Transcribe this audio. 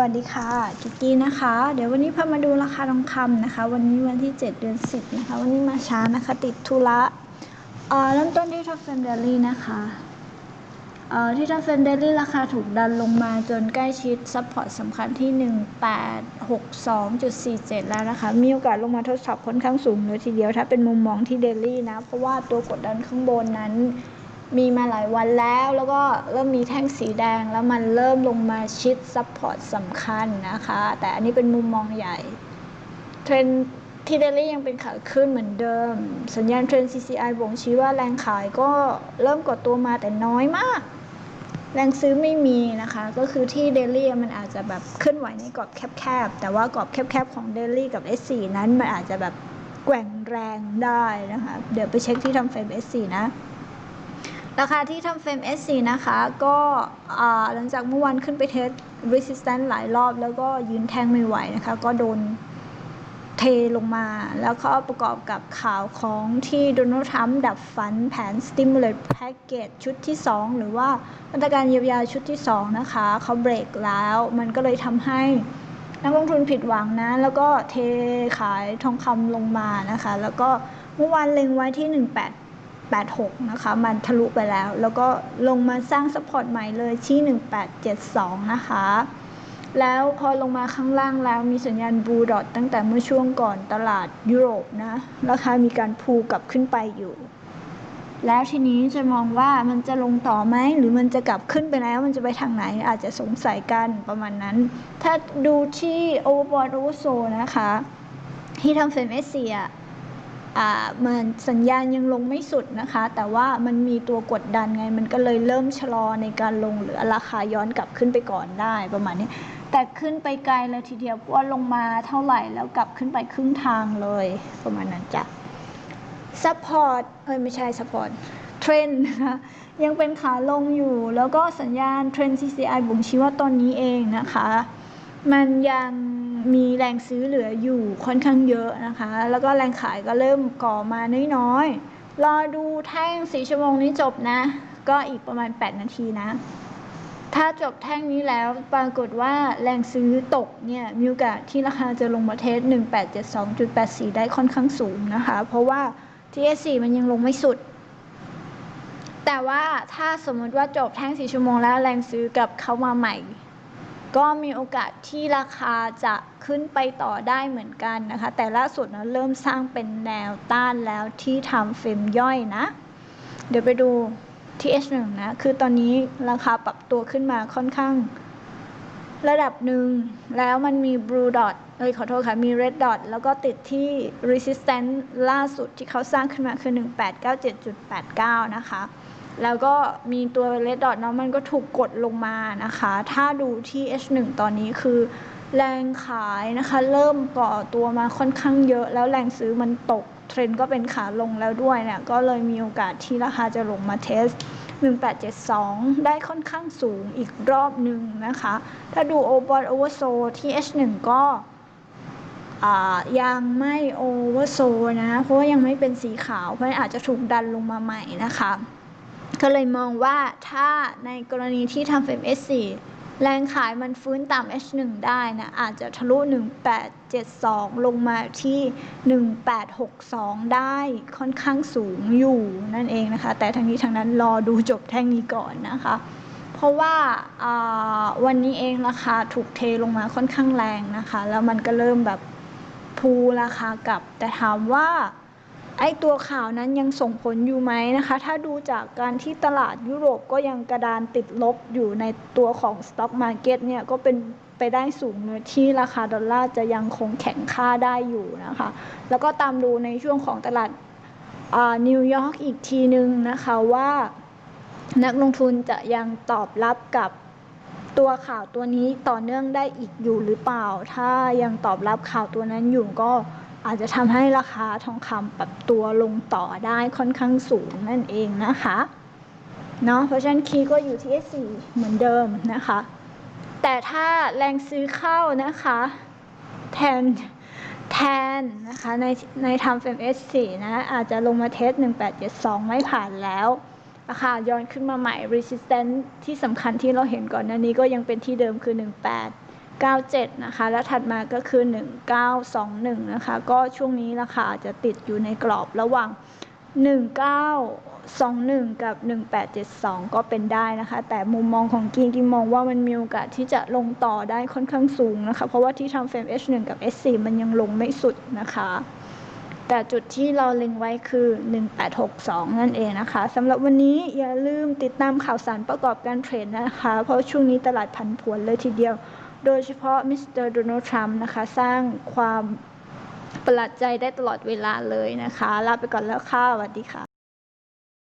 วัสดีค่ะกิกกี้นะคะ เดี๋ยววันนี้พามาดูราคาทองคำนะคะ วันนี้วันที่ 7 เดือน 10 นะคะ วันนี้มาช้านะคะติดธุระเอ่อเริ่มต้นที่ท็อปเฟมเดลี่นะคะเอ่อที่ท็อปเฟมเดลี่ราคาถูกดันลงมาจนใกล้ชิดซัพพอร์ตสำคัญที่ 1862.47 แล้วนะคะ มีโอกาสลงมาทดสอบค่อนข้างสูงเลยทีเดียวถ้าเป็นมุมมองที่เดลี่นะ เพราะว่าตัวกดดันข้างบนนั้น มีมาหลายวันแล้ว แล้วก็เริ่มมีแท่งสีแดงแล้วมันเริ่มลงมาชิดซัพพอร์ตสำคัญนะคะ แต่อันนี้เป็นมุมมองใหญ่ เทรนที่เดลี่ยังเป็นขาขึ้นเหมือนเดิม สัญญาณเทรน CCI บ่งชี้ว่าแรงขายก็เริ่มกดตัวมาแต่น้อยมาก แรงซื้อไม่มีนะคะ ก็คือที่เดลี่มันอาจจะแบบเคลื่อนไหวในกรอบแคบๆ แต่ว่ากรอบแคบๆ ของเดลี่กับ S4 นั้นมันอาจจะแบบแกว่งแรงได้นะคะ เดี๋ยวไปเช็คที่ทำเฟรม S4 นะ ราคาที่ทำเฟรม S4 นะคะ ก็หลังจากเมื่อวานขึ้นไปเทส resistance หลายรอบ แล้วก็ยืนแทงไม่ไหวนะคะ ก็โดนเทลงมา แล้วก็ประกอบกับข่าวของที่โดนัลด์ทรัมป์ดับฝันแผน stimulate package ชุดที่ 2 หรือว่ามาตรการเยียวยาชุดที่ 2 นะคะ เขาเบรกแล้ว มันก็เลยทำให้นักลงทุนผิดหวังนะ แล้วก็เทขายทองคำลงมานะคะ แล้วก็เมื่อวานเล็งไว้ที่ 18 86 นะคะ มันทะลุไปแล้ว แล้วก็ลงมาสร้างสปอร์ตใหม่เลยที่ 1872 นะคะ แล้วพอลงมาข้างล่างแล้วมีสัญญาณบูดอทตั้งแต่เมื่อช่วงก่อนตลาดยุโรปนะ ราคามีการพูกลับขึ้นไปอยู่ แล้วทีนี้จะมองว่ามันจะลงต่อไหม หรือมันจะกลับขึ้นไปแล้ว มันจะไปทางไหน อาจจะสงสัยกันประมาณนั้น ถ้าดูที่ overbought oversold นะคะ ที่ทำเฟรมเอเซีย มันสัญญาณยังลงไม่สุดนะคะ แต่ว่ามันมีตัวกดดันไง มันก็เลยเริ่มชะลอในการลงหรือราคาย้อนกลับขึ้นไปก่อนได้ประมาณนี้ แต่ขึ้นไปไกลเลยทีเดียวว่าลงมาเท่าไหร่แล้วกลับขึ้นไปครึ่งทางเลยประมาณนั้นจ้ะซัพพอร์ตเอ้ยไม่ใช่ซัพพอร์ตเทรนนะคะยังเป็นขาลงอยู่ แล้วก็สัญญาณเทรน CCI บ่งชี้ว่าตอนนี้เองนะคะ มันยัง มีแรงซื้อเหลืออยู่ค่อนข้างเยอะนะคะ แล้วก็แรงขายก็เริ่มก่อมาน้อยๆ รอดูแท่งสีชั่วโมงนี้จบนะ ก็อีกประมาณ 8 นาทีนะ ถ้าจบแท่งนี้แล้วปรากฏว่าแรงซื้อตกเนี่ยมีโอกาสที่ราคาจะลงมาเทส 1872.84 ได้ค่อนข้างสูงนะคะ เพราะว่า TS4 มันยังลงไม่สุดแต่ว่าถ้าสมมติว่าจบแท่งสีชั่วโมงแล้วแรงซื้อกลับเข้ามาใหม่ ก็มีโอกาสที่ราคาจะขึ้นไปต่อได้เหมือนกันนะคะ แต่ล่าสุดนะเริ่มสร้างเป็นแนวต้านแล้วที่ทำเฟรมย่อยนะ เดี๋ยวไปดูที่ H1 นะ คือตอนนี้ราคาปรับตัวขึ้นมาค่อนข้าง ระดับหนึ่ง แล้วมันมี blue dot เอ้ยขอโทษค่ะ มี red dot แล้วก็ติดที่ resistance ล่าสุดที่เขาสร้างขึ้นมาคือ 1897.89 นะคะ แล้วก็มีตัวเลดดอทเนาะมันก็ถูกกดลงมานะคะ ถ้าดูที่ H1 ตอนนี้คือ แรงขายนะคะ เริ่มก่อตัวมาค่อนข้างเยอะ แล้วแรงซื้อมันตก เทรนก็เป็นขาลงแล้วด้วยเนี่ย ก็เลยมีโอกาสที่ราคาจะลงมาเทส 1872 ได้ค่อนข้างสูงอีกรอบหนึ่งนะคะ ถ้าดูโอบอ o โอเวอร์โซที่ H1 ก็ยังไม่โอเวอร์โซนะ เพราะว่ายังไม่เป็นสีขาว เพราะฉะนั้นอาจจะถูกดันลงมาใหม่นะคะ ก็เลยมองว่าถ้าในกรณีที่ทำเฟรม S4 แรงขายมันฟื้นตาม H1 ได้นะอาจจะทะลุ 1872 ลงมาที่ 1862 ได้ค่อนข้างสูงอยู่นั่นเองนะคะ แต่ทั้งนี้ทั้งนั้นรอดูจบแท่งนี้ก่อนนะคะ เพราะว่าวันนี้เองราคาถูกเทลงมาค่อนข้างแรงนะคะ แล้วมันก็เริ่มแบบพูราคากลับ แต่ถามว่า ไอ้ตัวข่าวนั้นยังส่งผลอยู่ไหมนะคะ ถ้าดูจากการที่ตลาดยุโรปก็ยังกระดานติดลบอยู่ในตัวของ Stock Market เนี่ยก็เป็นไปได้สูงเลยที่ราคาดอลลาร์จะยังคงแข็งค่าได้อยู่นะคะ แล้วก็ตามดูในช่วงของตลาดนิวยอร์กอีกทีหนึ่งนะคะว่านักลงทุนจะยังตอบรับกับตัวข่าวตัวนี้ต่อเนื่องได้อีกอยู่หรือเปล่า ถ้ายังตอบรับข่าวตัวนั้นอยู่ก็ อาจจะทำให้ราคาทองคำปรับตัวลงต่อได้ค่อนข้างสูงนั่นเองนะคะเนาะเพราะฉะนั้นคีย์ก็อยู่ที่ S4 เหมือนเดิมนะคะ แต่ถ้าแรงซื้อเข้านะคะ แทนแทนนะคะในในทำเฟรม S4 นะอาจจะลงมาเทส 1872 ไม่ผ่านแล้วราคาย้อนขึ้นมาใหม่ resistance ที่สำคัญที่เราเห็นก่อนหน้านี้ก็ยังเป็นที่เดิมคือ 18 97 นะคะ แล้วถัดมาก็คือ 1921 นะคะ ก็ช่วงนี้ราคาอาจจะติดอยู่ในกรอบระหว่าง 1921 กับ 1872 ก็เป็นได้นะคะ แต่มุมมองของกินกินมองว่ามันมีโอกาสที่จะลงต่อได้ค่อนข้างสูงนะคะ เพราะว่าที่ทำเฟรม H1 กับ H4 มันยังลงไม่สุดนะคะ แต่จุดที่เราเล็งไว้คือ 1862 นั่นเองนะคะสำหรับวันนี้อย่าลืมติดตามข่าวสารประกอบการเทรดนะคะ เพราะช่วงนี้ตลาดผันผวนเลยทีเดียว โดยเฉพาะมิสเตอร์โดนัลด์ทรัมป์นะคะ สร้างความประหลาดใจได้ตลอดเวลาเลยนะคะ ลาไปก่อนแล้วค่ะสวัสดีค่ะ